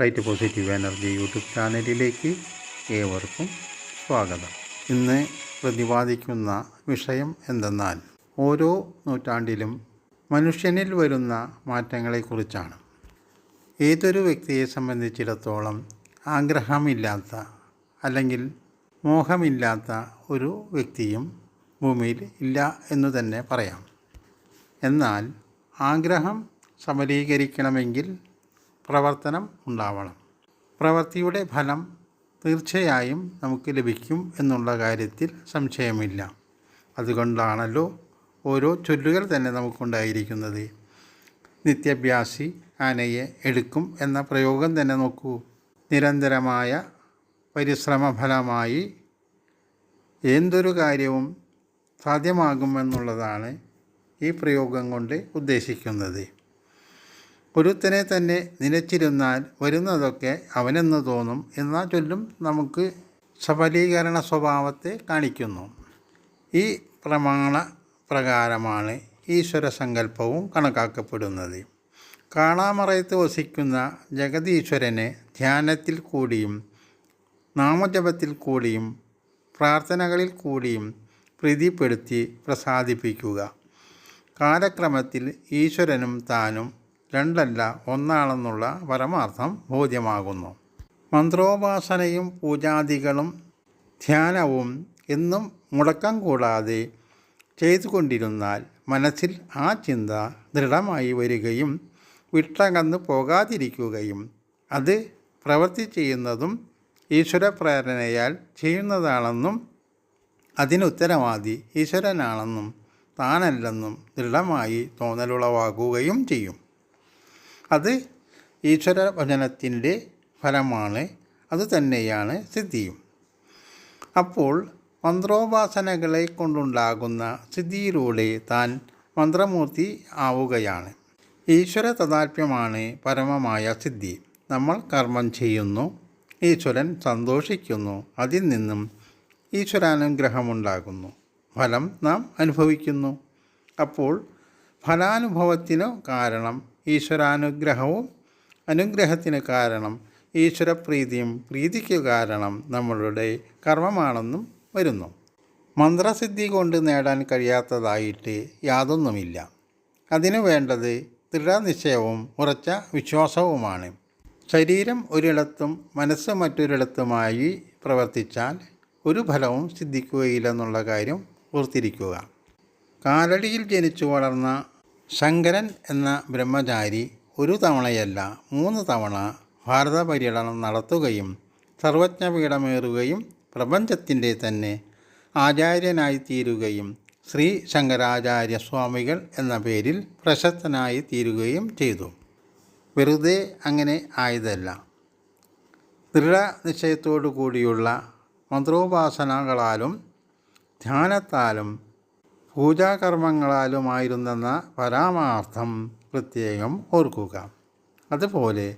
Right positive energy YouTube ചാനലിലേക്ക് ഏവർക്കും സ്വാഗതം. ഇന്ന് പ്രതിപാദിക്കുന്ന വിഷയം എന്തെന്നാൽ ഓരോ നൂറ്റാണ്ടിലും മനുഷ്യനിൽ വരുന്ന മാറ്റങ്ങളെക്കുറിച്ചാണ്. ഏതൊരു വ്യക്തിയെ സംബന്ധിച്ചിടത്തോളം ആഗ്രഹമില്ലാത്ത അല്ലെങ്കിൽ മോഹമില്ലാത്ത ഒരു വ്യക്തിയും ഭൂമിയിൽ ഇല്ല എന്നു തന്നെ പറയാം. എന്നാൽ ആഗ്രഹം സബലീകരിക്കണമെങ്കിൽ പ്രവർത്തനം ഉണ്ടാവണം. പ്രവൃത്തിയുടെ ഫലം തീർച്ചയായും നമുക്ക് ലഭിക്കും എന്നുള്ള കാര്യത്തിൽ സംശയമില്ല. അതുകൊണ്ടാണല്ലോ ഓരോ ചൊല്ലുകൾ തന്നെ നമുക്കുണ്ടായിരിക്കുന്നത്. നിത്യാഭ്യാസി ആനയെ എടുക്കും എന്ന പ്രയോഗം തന്നെ നോക്കൂ. നിരന്തരമായ പരിശ്രമഫലമായി എന്തൊരു കാര്യവും സാധ്യമാകുമെന്നുള്ളതാണ് ഈ പ്രയോഗം കൊണ്ട് ഉദ്ദേശിക്കുന്നത്. ഒരുത്തനെ തന്നെ നിലച്ചിരുന്നാൽ വരുന്നതൊക്കെ അവനെന്ന് തോന്നും എന്ന ചൊല്ലും നമുക്ക് സഫലീകരണ സ്വഭാവത്തെ കാണിക്കുന്നു. ഈ പ്രമാണ പ്രകാരമാണ് ഈശ്വര സങ്കല്പവും കണക്കാക്കപ്പെടുന്നത്. കാണാമറയത്ത് വസിക്കുന്ന ജഗതീശ്വരനെ ധ്യാനത്തിൽ കൂടിയും നാമജപത്തിൽ കൂടിയും പ്രാർത്ഥനകളിൽ കൂടിയും പ്രീതിപ്പെടുത്തി പ്രസാദിപ്പിക്കുക. കാലക്രമത്തിൽ ഈശ്വരനും താനും രണ്ടല്ല ഒന്നാണെന്നുള്ള പരമാർത്ഥം ബോധ്യമാകുന്നു. മന്ത്രോപാസനയും പൂജാദികളും ധ്യാനവും എന്നും മുടക്കം കൂടാതെ ചെയ്തുകൊണ്ടിരുന്നാൽ മനസ്സിൽ ആ ചിന്ത ദൃഢമായി വരികയും വിട്ടകന്നു പോകാതിരിക്കുകയും അത് പ്രവൃത്തി ചെയ്യുന്നതും ഈശ്വര പ്രേരണയാൽ ചെയ്യുന്നതാണെന്നും അതിനുത്തരവാദി ഈശ്വരനാണെന്നും താനല്ലെന്നും ദൃഢമായി തോന്നലുളവാകുകയും ചെയ്യും. അത് ഈശ്വര വചനത്തിന്റെ ഫലമാണ് അത് തന്നെയാണ് സിദ്ധിയും. അപ്പോൾ മന്ത്രോപാസനകളെ കൊണ്ടുണ്ടാകുന്ന സിദ്ധിയിലൂടെ താൻ മന്ത്രമൂർത്തി ആവുകയാണ്. ഈശ്വര തഥാത്മ്യമാണ് പരമമായ സിദ്ധി. നമ്മൾ കർമ്മം ചെയ്യുന്നു ഈശ്വരൻ സന്തോഷിക്കുന്നു അതിൽ നിന്നും ഈശ്വരാനുഗ്രഹമുണ്ടാകുന്നു ഫലം നാം അനുഭവിക്കുന്നു. അപ്പോൾ ഫലാനുഭവത്തിനു കാരണം ഈശ്വരാനുഗ്രഹവും അനുഗ്രഹത്തിന് കാരണം ഈശ്വരപ്രീതിയും പ്രീതിക്ക് കാരണം നമ്മളുടെ കർമ്മമാണെന്നും വരുന്നു. മന്ത്രസിദ്ധി കൊണ്ട് നേടാൻ കഴിയാത്തതായിട്ട് യാതൊന്നുമില്ല. അതിനു വേണ്ടത് ദൃഢനിശ്ചയവും ഉറച്ച വിശ്വാസവുമാണ്. ശരീരം ഒരിടത്തും മനസ്സ് മറ്റൊരിടത്തുമായി പ്രവർത്തിച്ചാൽ ഒരു ഫലവും സിദ്ധിക്കുകയില്ലെന്നുള്ള കാര്യം ഓർത്തിരിക്കുക. കാലടിയിൽ ജനിച്ചു വളർന്ന ശങ്കരൻ എന്ന ബ്രഹ്മചാരി ഒരു തവണയല്ല മൂന്ന് തവണ ഭാരത പര്യടനം നടത്തുകയും സർവജ്ഞപീഠമേറുകയും പ്രപഞ്ചത്തിന്റെ തന്നെ ആചാര്യനായിത്തീരുകയും ശ്രീ ശങ്കരാചാര്യ സ്വാമികൾ എന്ന പേരിൽ പ്രശസ്തനായി തീരുകയും ചെയ്തു. വെറുതെ അങ്ങനെ ആയതല്ല. ദൃഢനിശ്ചയത്തോടു കൂടിയുള്ള മന്ത്രോപാസനകളാലും ധ്യാനത്താലും പൂജാകർമ്മങ്ങളാലുമായിരുന്നെന്ന പരാമാർത്ഥം പ്രത്യേകം ഓർക്കുക. അതുപോലെ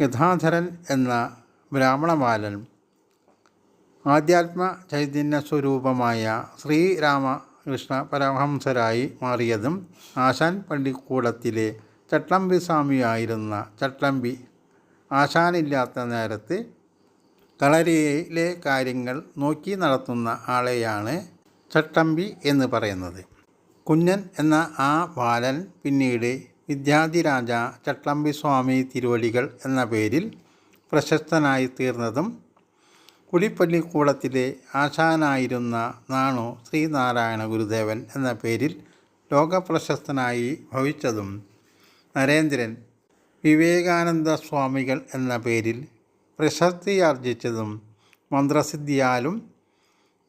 ഗഥാധരൻ എന്ന ബ്രാഹ്മണബാലൻ ആധ്യാത്മ ചൈതന്യ സ്വരൂപമായ ശ്രീരാമകൃഷ്ണ പരമഹംസരായി മാറിയതും ആശാൻ പള്ളിക്കൂടത്തിലെ ചട്ടമ്പി സ്വാമിയായിരുന്ന ചട്ടമ്പി ആശാനില്ലാത്ത നേരത്ത് കളരിയിലെ കാര്യങ്ങൾ നോക്കി നടത്തുന്ന ആളെയാണ് ചട്ടമ്പി എന്ന് പറയുന്നത്. കുഞ്ഞൻ എന്ന ആ ബാലൻ പിന്നീട് വിദ്യാധിരാജ ചട്ടമ്പി സ്വാമി തിരുവടികൾ എന്ന പേരിൽ പ്രശസ്തനായി തീർന്നതും കുളിപ്പള്ളിക്കൂടത്തിലെ ആശാനായിരുന്ന നാണു ശ്രീനാരായണ ഗുരുദേവൻ എന്ന പേരിൽ ലോകപ്രശസ്തനായി ഭവിച്ചതും നരേന്ദ്രൻ വിവേകാനന്ദ സ്വാമികൾ എന്ന പേരിൽ പ്രശസ്തിയാർജിച്ചതും മന്ത്രസിദ്ധിയാലും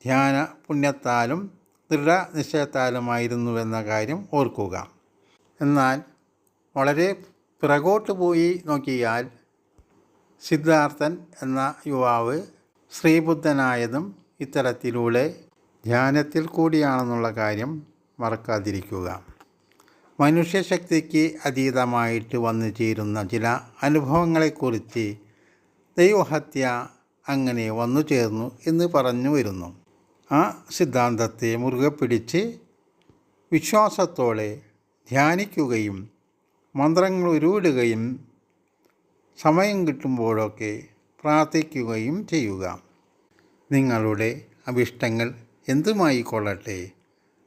ധ്യാന പുണ്യത്താലും ദൃഢനിശ്ചയത്താലുമായിരുന്നുവെന്ന കാര്യം ഓർക്കുക. എന്നാൽ വളരെ പിറകോട്ട് പോയി നോക്കിയാൽ സിദ്ധാർത്ഥൻ എന്ന യുവാവ് ശ്രീബുദ്ധനായതും ഇത്തരത്തിലൂടെ ധ്യാനത്തിൽ കൂടിയാണെന്നുള്ള കാര്യം മറക്കാതിരിക്കുക. മനുഷ്യശക്തിക്ക് അതീതമായിട്ട് വന്നു ചേരുന്ന ചില അനുഭവങ്ങളെക്കുറിച്ച് ദൈവഹത്യ അങ്ങനെ വന്നു ചേർന്നു എന്ന് പറഞ്ഞു വരുന്നു. ആ സിദ്ധാന്തത്തെ മുറുകെ പിടിച്ച് വിശ്വാസത്തോടെ ധ്യാനിക്കുകയും മന്ത്രങ്ങൾ ഉരുവിടുകയും സമയം കിട്ടുമ്പോഴൊക്കെ പ്രാർത്ഥിക്കുകയും ചെയ്യുക. നിങ്ങളുടെ അഭിഷ്ടങ്ങൾ എന്തുമായിക്കൊള്ളട്ടെ?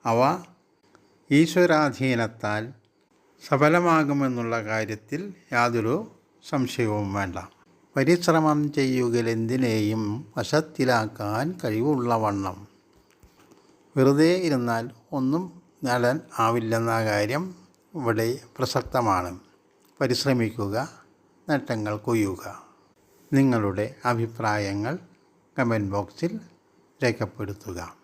അവ ഈശ്വരാധീനത്താൽ സഫലമാകുമെന്നുള്ള കാര്യത്തിൽ യാതൊരു സംശയവും വേണ്ട. പരിശ്രമം ചെയ്യുകലെന്തിനേയും വശത്തിലാക്കാൻ കഴിവുള്ളവണ്ണം വെറുതെ ഇരുന്നാൽ ഒന്നും നേടാൻ ആവില്ലെന്ന കാര്യം ഇവിടെ പ്രസക്തമാണ്. പരിശ്രമിക്കുക നേട്ടങ്ങൾ കൊയ്യുക. നിങ്ങളുടെ അഭിപ്രായങ്ങൾ കമന്റ് ബോക്സിൽ രേഖപ്പെടുത്തുക.